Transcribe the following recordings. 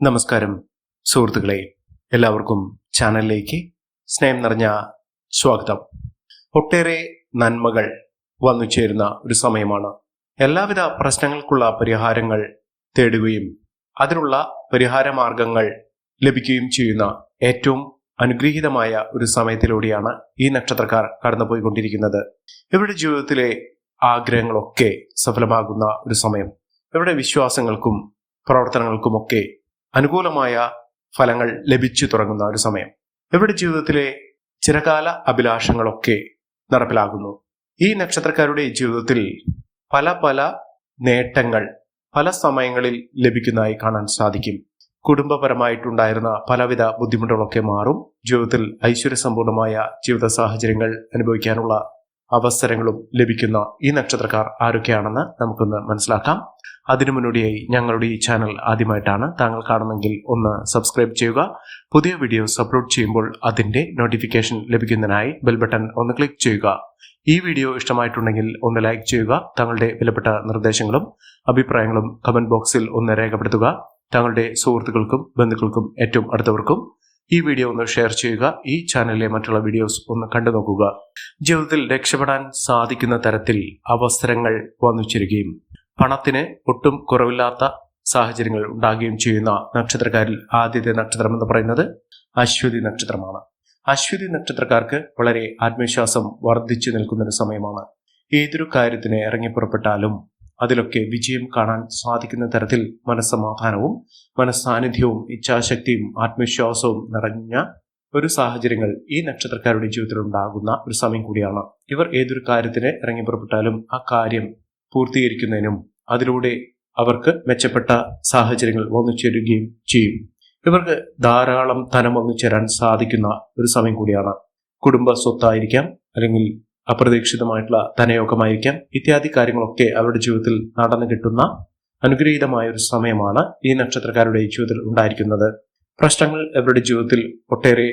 നമസ്കാരം സുഹൃത്തുക്കളെ. എല്ലാവർക്കും ചാനലിലേക്ക് സ്നേഹം നിറഞ്ഞ സ്വാഗതം. ഒട്ടേറെ നന്മകൾ വന്നു ചേരുന്ന ഒരു സമയമാണ്. എല്ലാവിധ പ്രശ്നങ്ങൾക്കുള്ള പരിഹാരങ്ങൾ തേടുകയും അതിനുള്ള പരിഹാര മാർഗങ്ങൾ ലഭിക്കുകയും ചെയ്യുന്ന ഏറ്റവും അനുഗ്രഹീതമായ ഒരു സമയത്തിലൂടെയാണ് ഈ നക്ഷത്രക്കാർ കടന്നുപോയിക്കൊണ്ടിരിക്കുന്നത്. ഇവരുടെ ജീവിതത്തിലെ ആഗ്രഹങ്ങളൊക്കെ സഫലമാകുന്ന ഒരു സമയം. ഇവരുടെ വിശ്വാസങ്ങൾക്കും പ്രവർത്തനങ്ങൾക്കുമൊക്കെ അനുകൂലമായ ഫലങ്ങൾ ലഭിച്ചു തുടങ്ങുന്ന ഒരു സമയം. ഇവരുടെ ജീവിതത്തിലെ ചിരകാല അഭിലാഷങ്ങളൊക്കെ നടപ്പിലാകുന്നു. ഈ നക്ഷത്രക്കാരുടെ ജീവിതത്തിൽ പല പല നേട്ടങ്ങൾ പല സമയങ്ങളിൽ ലഭിക്കുന്നതായി കാണാൻ സാധിക്കും. കുടുംബപരമായിട്ടുണ്ടായിരുന്ന പലവിധ ബുദ്ധിമുട്ടുകളൊക്കെ മാറും. ജീവിതത്തിൽ ഐശ്വര്യസമ്പൂർണമായ ജീവിത സാഹചര്യങ്ങൾ അനുഭവിക്കാനുള്ള അവസരങ്ങളും ലഭിക്കുന്ന ഈ നക്ഷത്രക്കാർ ആരൊക്കെയാണെന്ന് നമുക്കൊന്ന് മനസ്സിലാക്കാം. അതിനു മുന്നോടിയായി ഞങ്ങളുടെ ഈ ചാനൽ ആദ്യമായിട്ടാണ് താങ്കൾ കാണുന്നെങ്കിൽ ഒന്ന് സബ്സ്ക്രൈബ് ചെയ്യുക. പുതിയ വീഡിയോസ് അപ്ലോഡ് ചെയ്യുമ്പോൾ അതിന്റെ നോട്ടിഫിക്കേഷൻ ലഭിക്കുന്നതിനായി ബെൽ ബട്ടൺ ഒന്ന് ക്ലിക്ക് ചെയ്യുക. ഈ വീഡിയോ ഇഷ്ടമായിട്ടുണ്ടെങ്കിൽ ഒന്ന് ലൈക്ക് ചെയ്യുക. താങ്കളുടെ വിലപ്പെട്ട നിർദ്ദേശങ്ങളും അഭിപ്രായങ്ങളും കമന്റ് ബോക്സിൽ ഒന്ന് രേഖപ്പെടുത്തുക. താങ്കളുടെ സുഹൃത്തുക്കൾക്കും ബന്ധുക്കൾക്കും ഏറ്റവും അടുത്തവർക്കും ഈ വീഡിയോ ഒന്ന് ഷെയർ ചെയ്യുക. ഈ ചാനലിലെ മറ്റുള്ള വീഡിയോസ് ഒന്ന് കണ്ടു നോക്കുക. ജീവിതത്തിൽ രക്ഷപ്പെടാൻ സാധിക്കുന്ന തരത്തിൽ അവസരങ്ങൾ വന്നു ചേരുകയും പണത്തിന് ഒട്ടും കുറവില്ലാത്ത സാഹചര്യങ്ങൾ ഉണ്ടാകുകയും ചെയ്യുന്ന നക്ഷത്രക്കാരിൽ ആദ്യത്തെ നക്ഷത്രം എന്ന് പറയുന്നത് അശ്വതി നക്ഷത്രമാണ്. അശ്വതി നക്ഷത്രക്കാർക്ക് വളരെ ആത്മവിശ്വാസം വർദ്ധിച്ചു നിൽക്കുന്ന ഒരു സമയമാണ്. ഏതൊരു കാര്യത്തിന് ഇറങ്ങിപ്പുറപ്പെട്ടാലും അതിലൊക്കെ വിജയം കാണാൻ സാധിക്കുന്ന തരത്തിൽ മനസ്സമാധാനവും മനസ്സാന്നിധ്യവും ഇച്ഛാശക്തിയും ആത്മവിശ്വാസവും നിറഞ്ഞ ഒരു സാഹചര്യങ്ങൾ ഈ നക്ഷത്രക്കാരുടെ ജീവിതത്തിൽ ഉണ്ടാകുന്ന ഒരു സമയം കൂടിയാണ്. ഇവർ ഏതൊരു കാര്യത്തിന് ഇറങ്ങി പുറപ്പെട്ടാലും ആ കാര്യം പൂർത്തീകരിക്കുന്നതിനും അതിലൂടെ അവർക്ക് മെച്ചപ്പെട്ട സാഹചര്യങ്ങൾ വന്നു ചേരുകയും ചെയ്യും. ഇവർക്ക് ധാരാളം ധനം വന്നു ചേരാൻ സാധിക്കുന്ന ഒരു സമയം കൂടിയാണ്. കുടുംബ സ്വത്തായിരിക്കാം അല്ലെങ്കിൽ അപ്രതീക്ഷിതമായിട്ടുള്ള ധനയോഗമായിരിക്കാം. ഇത്യാദി കാര്യങ്ങളൊക്കെ അവരുടെ ജീവിതത്തിൽ നടന്നു കിട്ടുന്ന അനുഗ്രഹീതമായ ഒരു സമയമാണ് ഈ നക്ഷത്രക്കാരുടെ ജീവിതത്തിൽ ഉണ്ടായിരിക്കുന്നത്. പ്രശ്നങ്ങൾ അവരുടെ ജീവിതത്തിൽ ഒട്ടേറെ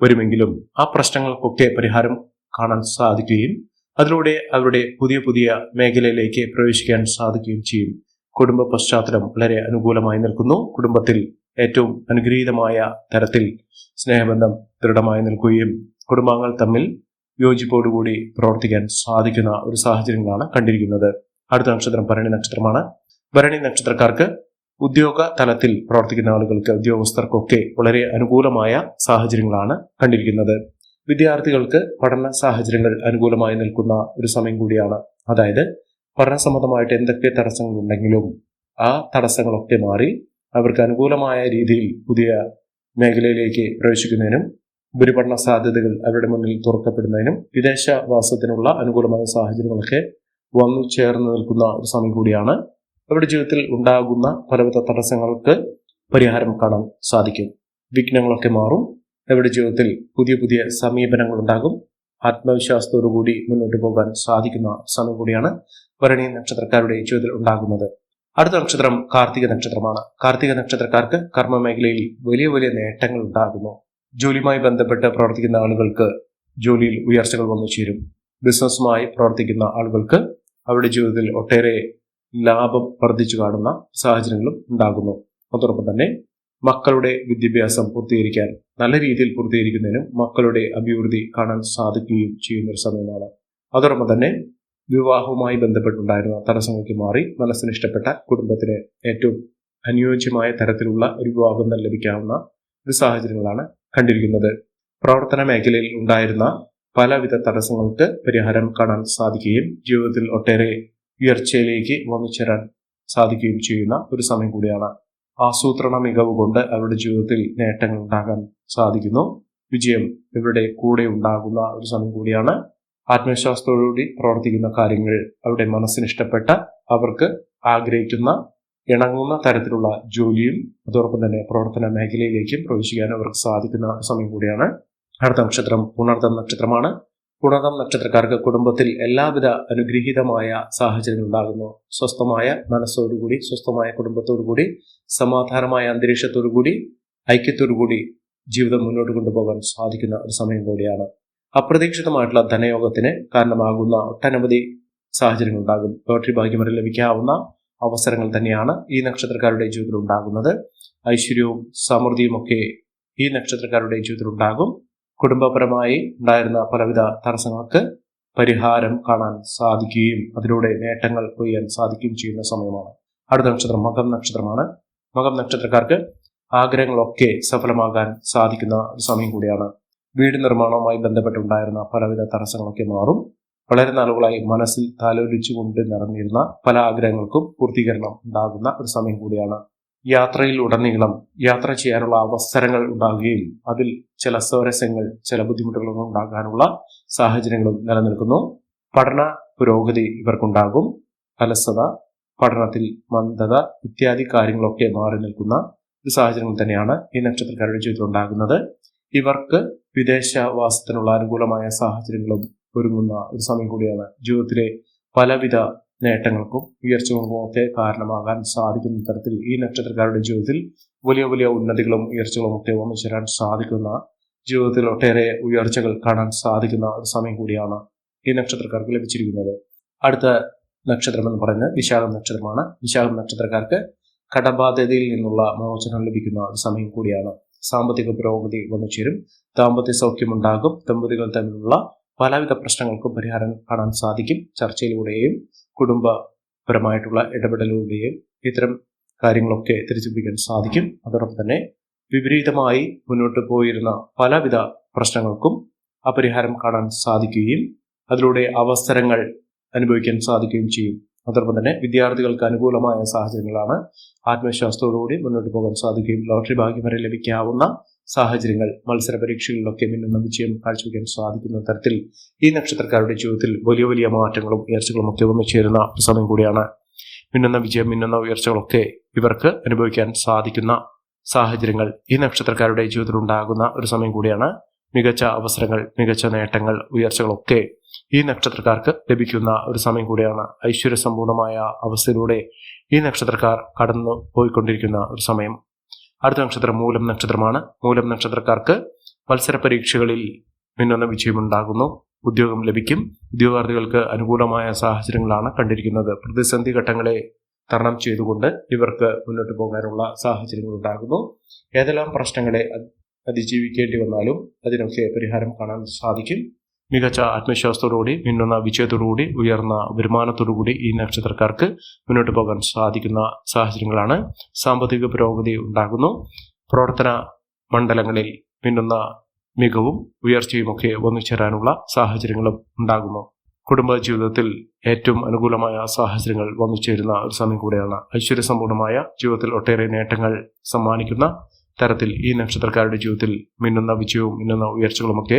വരുമെങ്കിലും ആ പ്രശ്നങ്ങൾക്കൊക്കെ പരിഹാരം കാണാൻ സാധിക്കുകയും അതിലൂടെ അവരുടെ പുതിയ പുതിയ മേഖലയിലേക്ക് പ്രവേശിക്കാൻ സാധിക്കുകയും ചെയ്യും. കുടുംബ പശ്ചാത്തലം വളരെ അനുകൂലമായി നിൽക്കുന്നു. കുടുംബത്തിൽ ഏറ്റവും അനുഗ്രഹീതമായ തരത്തിൽ സ്നേഹബന്ധം ദൃഢമായി നിൽക്കുകയും കുടുംബാംഗങ്ങൾ തമ്മിൽ യോജിപ്പോടുകൂടി പ്രവർത്തിക്കാൻ സാധിക്കുന്ന ഒരു സാഹചര്യങ്ങളാണ് കണ്ടിരിക്കുന്നത്. അടുത്ത നക്ഷത്രം ഭരണി നക്ഷത്രമാണ്. ഭരണി നക്ഷത്രക്കാർക്ക് ഉദ്യോഗ തലത്തിൽ പ്രവർത്തിക്കുന്ന ആളുകൾക്ക് ഉദ്യോഗസ്ഥർക്കൊക്കെ വളരെ അനുകൂലമായ സാഹചര്യങ്ങളാണ് കണ്ടിരിക്കുന്നത്. വിദ്യാർത്ഥികൾക്ക് പഠന സാഹചര്യങ്ങൾ അനുകൂലമായി നിൽക്കുന്ന ഒരു സമയം കൂടിയാണ്. അതായത് പഠന സംബന്ധമായിട്ട് എന്തൊക്കെ തടസ്സങ്ങൾ ഉണ്ടെങ്കിലും ആ തടസ്സങ്ങളൊക്കെ മാറി അവർക്ക് അനുകൂലമായ രീതിയിൽ പുതിയ മേഖലയിലേക്ക് പ്രവേശിക്കുന്നതിനും ഉപരിപഠന സാധ്യതകൾ അവരുടെ മുന്നിൽ തുറക്കപ്പെടുന്നതിനും വിദേശവാസത്തിനുള്ള അനുകൂലമായ സാഹചര്യങ്ങളൊക്കെ വന്നു ചേർന്ന് നിൽക്കുന്ന ഒരു സമയം കൂടിയാണ്. അവരുടെ ജീവിതത്തിൽ ഉണ്ടാകുന്ന പലവിധ തടസ്സങ്ങൾക്ക് പരിഹാരം കാണാൻ സാധിക്കും. വിഘ്നങ്ങളൊക്കെ മാറും. അവരുടെ ജീവിതത്തിൽ പുതിയ പുതിയ സമീപനങ്ങൾ ഉണ്ടാകും. ആത്മവിശ്വാസത്തോടുകൂടി മുന്നോട്ട് പോകാൻ സാധിക്കുന്ന സമയം കൂടിയാണ് ഭരണി നക്ഷത്രക്കാരുടെ ജീവിതത്തിൽ ഉണ്ടാകുന്നത്. അടുത്ത നക്ഷത്രം കാർത്തിക നക്ഷത്രമാണ്. കാർത്തിക നക്ഷത്രക്കാർക്ക് കർമ്മ മേഖലയിൽ വലിയ വലിയ നേട്ടങ്ങൾ ഉണ്ടാകുന്നു. ജോലിയുമായി ബന്ധപ്പെട്ട് പ്രവർത്തിക്കുന്ന ആളുകൾക്ക് ജോലിയിൽ ഉയർച്ചകൾ വന്നു ചേരും. ബിസിനസ്സുമായി പ്രവർത്തിക്കുന്ന ആളുകൾക്ക് അവരുടെ ജീവിതത്തിൽ ഒട്ടേറെ ലാഭം വർദ്ധിച്ചു കാണുന്ന സാഹചര്യങ്ങളും ഉണ്ടാകുന്നു. അതോടൊപ്പം തന്നെ മക്കളുടെ വിദ്യാഭ്യാസം പൂർത്തീകരിക്കാൻ നല്ല രീതിയിൽ പൂർത്തീകരിക്കുന്നതിനും മക്കളുടെ അഭിവൃദ്ധി കാണാൻ സാധിക്കുകയും ചെയ്യുന്ന ഒരു സമയമാണ്. അതോടൊപ്പം തന്നെ വിവാഹവുമായി ബന്ധപ്പെട്ടുണ്ടായിരുന്ന തടസ്സങ്ങൾക്ക് മാറി മനസ്സിന് ഇഷ്ടപ്പെട്ട കുടുംബത്തിന് ഏറ്റവും അനുയോജ്യമായ തരത്തിലുള്ള ഒരു വിവാഹം ലഭിക്കാവുന്ന ഒരു സാഹചര്യങ്ങളാണ് കണ്ടിരിക്കുന്നത്. പ്രവർത്തന മേഖലയിൽ ഉണ്ടായിരുന്ന പലവിധ തടസ്സങ്ങൾക്ക് പരിഹാരം കാണാൻ സാധിക്കുകയും ജീവിതത്തിൽ ഒട്ടേറെ ഉയർച്ചയിലേക്ക് വന്നു ചേരാൻ സാധിക്കുകയും ചെയ്യുന്ന ഒരു സമയം കൂടിയാണ്. ആസൂത്രണ മികവ് കൊണ്ട് അവരുടെ ജീവിതത്തിൽ നേട്ടങ്ങൾ ഉണ്ടാകാൻ സാധിക്കുന്നു. വിജയം ഇവരുടെ കൂടെ ഉണ്ടാകുന്ന ഒരു സമയം കൂടിയാണ്. ആത്മവിശ്വാസത്തോടുകൂടി പ്രവർത്തിക്കുന്ന കാര്യങ്ങൾ അവരുടെ മനസ്സിന് ഇഷ്ടപ്പെട്ട അവർക്ക് ആഗ്രഹിക്കുന്ന ഇണങ്ങുന്ന തരത്തിലുള്ള ജോലിയും അതോടൊപ്പം തന്നെ പ്രവർത്തന മേഖലയിലേക്കും പ്രവേശിക്കാൻ അവർക്ക് സാധിക്കുന്ന സമയം കൂടിയാണ്. അടുത്ത നക്ഷത്രം പുണർദം നക്ഷത്രമാണ്. പുണർദം നക്ഷത്രക്കാർക്ക് കുടുംബത്തിൽ എല്ലാവിധ അനുഗ്രഹീതമായ സാഹചര്യങ്ങൾ ഉണ്ടാകുന്നു. സ്വസ്ഥമായ മനസ്സോടുകൂടി സ്വസ്ഥമായ കുടുംബത്തോടുകൂടി സമാധാനമായ അന്തരീക്ഷത്തോടുകൂടി ഐക്യത്തോടുകൂടി ജീവിതം മുന്നോട്ട് കൊണ്ടുപോകാൻ സാധിക്കുന്ന ഒരു സമയം കൂടിയാണ്. അപ്രതീക്ഷിതമായിട്ടുള്ള ധനയോഗത്തിന് കാരണമാകുന്ന ഒട്ടനവധി സാഹചര്യങ്ങൾ ഉണ്ടാകും. ലോട്ടറി ഭാഗ്യം വരെ ലഭിക്കാവുന്ന അവസരങ്ങൾ തന്നെയാണ് ഈ നക്ഷത്രക്കാരുടെ ജീവിതത്തിൽ ഉണ്ടാകുന്നത്. ഐശ്വര്യവും സമൃദ്ധിയും ഒക്കെ ഈ നക്ഷത്രക്കാരുടെ ജീവിതത്തിൽ ഉണ്ടാകും. കുടുംബപരമായി ഉണ്ടായിരുന്ന പലവിധ തടസ്സങ്ങൾക്ക് പരിഹാരം കാണാൻ സാധിക്കുകയും അതിലൂടെ നേട്ടങ്ങൾ കൊയ്യാൻ സാധിക്കുകയും ചെയ്യുന്ന സമയമാണ്. അടുത്ത നക്ഷത്രം മകം നക്ഷത്രമാണ്. മകം നക്ഷത്രക്കാർക്ക് ആഗ്രഹങ്ങളൊക്കെ സഫലമാകാൻ സാധിക്കുന്ന ഒരു സമയം കൂടിയാണ്. വീട് നിർമ്മാണവുമായി ബന്ധപ്പെട്ടുണ്ടായിരുന്ന പലവിധ തടസ്സങ്ങളൊക്കെ മാറും. വളരെ നാളുകളായി മനസ്സിൽ താലോലിച്ചുകൊണ്ട് നടന്നിരുന്ന പല ആഗ്രഹങ്ങൾക്കും പൂർത്തീകരണം ഉണ്ടാകുന്ന ഒരു സമയം കൂടിയാണ് യാത്രയിൽ ഉടനീളം യാത്ര ചെയ്യാനുള്ള അവസരങ്ങൾ ഉണ്ടാകുകയും അതിൽ ചില സ്വരസ്യങ്ങൾ ചില ബുദ്ധിമുട്ടുകളൊന്നും ഉണ്ടാകാനുള്ള സാഹചര്യങ്ങളും നിലനിൽക്കുന്നു. പഠന പുരോഗതി ഇവർക്കുണ്ടാകും. അലസത പഠനത്തിൽ മന്ദത ഇത്യാദി കാര്യങ്ങളൊക്കെ മാറി നിൽക്കുന്ന ഒരു സാഹചര്യങ്ങൾ തന്നെയാണ് ഈ നക്ഷത്രക്കാരുടെ ജീവിതത്തിൽ ഉണ്ടാകുന്നത് ഇവർക്ക് വിദേശവാസത്തിനുള്ള അനുകൂലമായ സാഹചര്യങ്ങളും ഒരുങ്ങുന്ന ഒരു സമയം കൂടിയാണ് ജീവിതത്തിലെ പലവിധ നേട്ടങ്ങൾക്കും ഉയർച്ചകൾക്കും ഒക്കെ കാരണമാകാൻ സാധിക്കുന്ന തരത്തിൽ ഈ നക്ഷത്രക്കാരുടെ ജീവിതത്തിൽ വലിയ വലിയ ഉന്നതികളും ഉയർച്ചകളും ഒക്കെ വന്നു ചേരാൻ സാധിക്കുന്ന ജീവിതത്തിൽ ഒട്ടേറെ ഉയർച്ചകൾ കാണാൻ സാധിക്കുന്ന ഒരു സമയം കൂടിയാണ് ഈ നക്ഷത്രക്കാർക്ക് ലഭിച്ചിരിക്കുന്നത്. അടുത്ത നക്ഷത്രം എന്ന് പറയുന്നത് വിശാഖം നക്ഷത്രമാണ്. വിശാഖം നക്ഷത്രക്കാർക്ക് കടബാധ്യതയിൽ നിന്നുള്ള മോചനം ലഭിക്കുന്ന ഒരു സമയം കൂടിയാണ്. സാമ്പത്തിക പുരോഗതി വന്നു ചേരും. ദാമ്പത്യ സൗഖ്യമുണ്ടാകും ദമ്പതികൾ തമ്മിലുള്ള പലവിധ പ്രശ്നങ്ങൾക്കും പരിഹാരം കാണാൻ സാധിക്കും. ചർച്ചയിലൂടെയും കുടുംബപരമായിട്ടുള്ള ഇടപെടലിലൂടെയും ഇത്തരം കാര്യങ്ങളൊക്കെ തിരിച്ചുപിടിക്കാൻ സാധിക്കും. അതോടൊപ്പം തന്നെ വിപരീതമായി മുന്നോട്ട് പോയിരുന്ന പലവിധ പ്രശ്നങ്ങൾക്കും അപരിഹാരം കാണാൻ സാധിക്കുകയും അതിലൂടെ അവസരങ്ങൾ അനുഭവിക്കാൻ സാധിക്കുകയും ചെയ്യും. അതോടൊപ്പം തന്നെ വിദ്യാർത്ഥികൾക്ക് അനുകൂലമായ സാഹചര്യങ്ങളാണ് ആത്മവിശ്വാസത്തോടുകൂടി മുന്നോട്ട് പോകാൻ സാധിക്കുകയും ലോട്ടറി ഭാഗ്യം വരെ ലഭിക്കാവുന്ന സാഹചര്യങ്ങൾ മത്സര പരീക്ഷകളിലൊക്കെ മിന്നുന്ന വിജയം കാഴ്ചവെക്കാൻ സാധിക്കുന്ന തരത്തിൽ ഈ നക്ഷത്രക്കാരുടെ ജീവിതത്തിൽ വലിയ വലിയ മാറ്റങ്ങളും ഉയർച്ചകളും ഒക്കെ വന്നു ചേരുന്ന സമയം കൂടിയാണ്. മിന്നുന്ന വിജയം മിന്നുന്ന ഉയർച്ചകളൊക്കെ ഇവർക്ക് അനുഭവിക്കാൻ സാധിക്കുന്ന സാഹചര്യങ്ങൾ ഈ നക്ഷത്രക്കാരുടെ ജീവിതത്തിൽ ഉണ്ടാകുന്ന ഒരു സമയം കൂടിയാണ്. മികച്ച അവസരങ്ങൾ മികച്ച നേട്ടങ്ങൾ ഉയർച്ചകളൊക്കെ ഈ നക്ഷത്രക്കാർക്ക് ലഭിക്കുന്ന ഒരു സമയം കൂടിയാണ്. ഐശ്വര്യസമ്പൂർണമായ അവസ്ഥയിലൂടെ ഈ നക്ഷത്രക്കാർ കടന്നു പോയിക്കൊണ്ടിരിക്കുന്ന ഒരു സമയം. അടുത്ത നക്ഷത്രം മൂലം നക്ഷത്രമാണ്. മൂലം നക്ഷത്രക്കാർക്ക് മത്സര പരീക്ഷകളിൽ മിന്നുന്ന വിജയമുണ്ടാകുന്നു. ഉദ്യോഗം ലഭിക്കും. ഉദ്യോഗാർത്ഥികൾക്ക് അനുകൂലമായ സാഹചര്യങ്ങളാണ് കണ്ടിരിക്കുന്നത്. പ്രതിസന്ധി ഘട്ടങ്ങളെ തരണം ചെയ്തുകൊണ്ട് ഇവർക്ക് മുന്നോട്ട് പോകാനുള്ള സാഹചര്യങ്ങൾ ഉണ്ടാകുന്നു ഏതെല്ലാം പ്രശ്നങ്ങളെ അതിജീവിക്കേണ്ടി വന്നാലും അതിനൊക്കെ പരിഹാരം കാണാൻ സാധിക്കും. മികച്ച ആത്മവിശ്വാസത്തോടുകൂടി മിന്നുന്ന വിജയത്തോടുകൂടി ഉയർന്ന വരുമാനത്തോടുകൂടി ഈ നക്ഷത്രക്കാർക്ക് മുന്നോട്ട് പോകാൻ സാധിക്കുന്ന സാഹചര്യങ്ങളാണ്. സാമ്പത്തിക പുരോഗതി ഉണ്ടാകുന്നു. പ്രവർത്തന മണ്ഡലങ്ങളിൽ മിന്നുന്ന മികവും ഉയർച്ചയുമൊക്കെ വന്നു ചേരാനുള്ള സാഹചര്യങ്ങളും ഉണ്ടാകുന്നു. കുടുംബ ജീവിതത്തിൽ ഏറ്റവും അനുകൂലമായ സാഹചര്യങ്ങൾ വന്നു ചേരുന്ന ഒരു സമയം കൂടെയാണ്. ഐശ്വര്യസമ്പൂർണമായ ജീവിതത്തിൽ ഒട്ടേറെ നേട്ടങ്ങൾ സമ്മാനിക്കുന്ന തരത്തിൽ ഈ നക്ഷത്രക്കാരുടെ ജീവിതത്തിൽ മിന്നുന്ന വിജയവും മിന്നുന്ന ഉയർച്ചകളുമൊക്കെ